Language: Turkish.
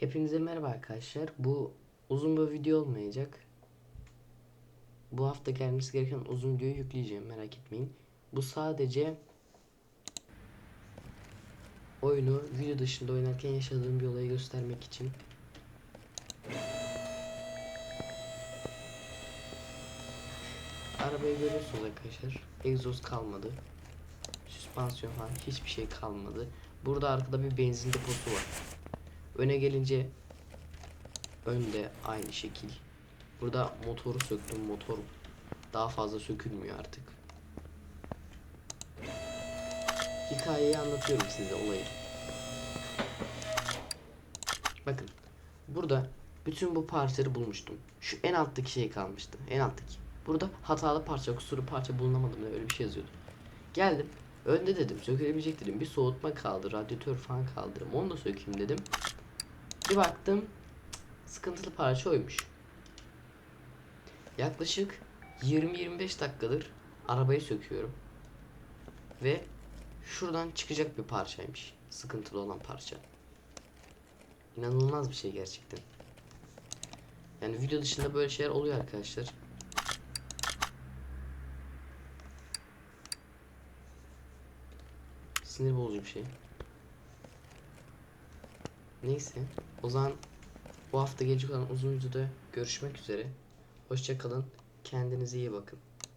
Hepinize merhaba arkadaşlar. Bu uzun bir video olmayacak. Bu hafta gelmesi gereken uzun videoyu yükleyeceğim merak etmeyin. Bu sadece oyunu video dışında oynarken yaşadığım bir olayı göstermek için. Arabayı görüyorsunuz arkadaşlar. Egzoz kalmadı. Süspansiyon falan hiçbir şey kalmadı. Burada arkada bir benzin deposu var. Öne gelince önde aynı şekil. Burada motoru söktüm. Motor daha fazla sökülmüyor artık. Hikayeyi anlatıyorum size olayı. Bakın. Burada bütün bu parçaları bulmuştum. Şu en alttaki şey kalmıştı. En alttaki. Burada hatalı parça, kusuru parça bulunamadım diye öyle bir şey yazıyordu. Geldim. Önde dedim sökülebilecek dedim. Bir soğutma kaldı, radyatör falan kaldı. dedim. Onu da sökeyim dedim. Bir baktım sıkıntılı parça oymuş. Yaklaşık 20-25 dakikadır arabayı söküyorum. Ve şuradan çıkacak bir parçaymış. Sıkıntılı olan parça. İnanılmaz bir şey gerçekten. Yani video dışında böyle şeyler oluyor arkadaşlar. Sinir bozucu bir şey. Neyse. O zaman bu hafta gelecek olan uzun videoda görüşmek üzere. Hoşça kalın. Kendinize iyi bakın.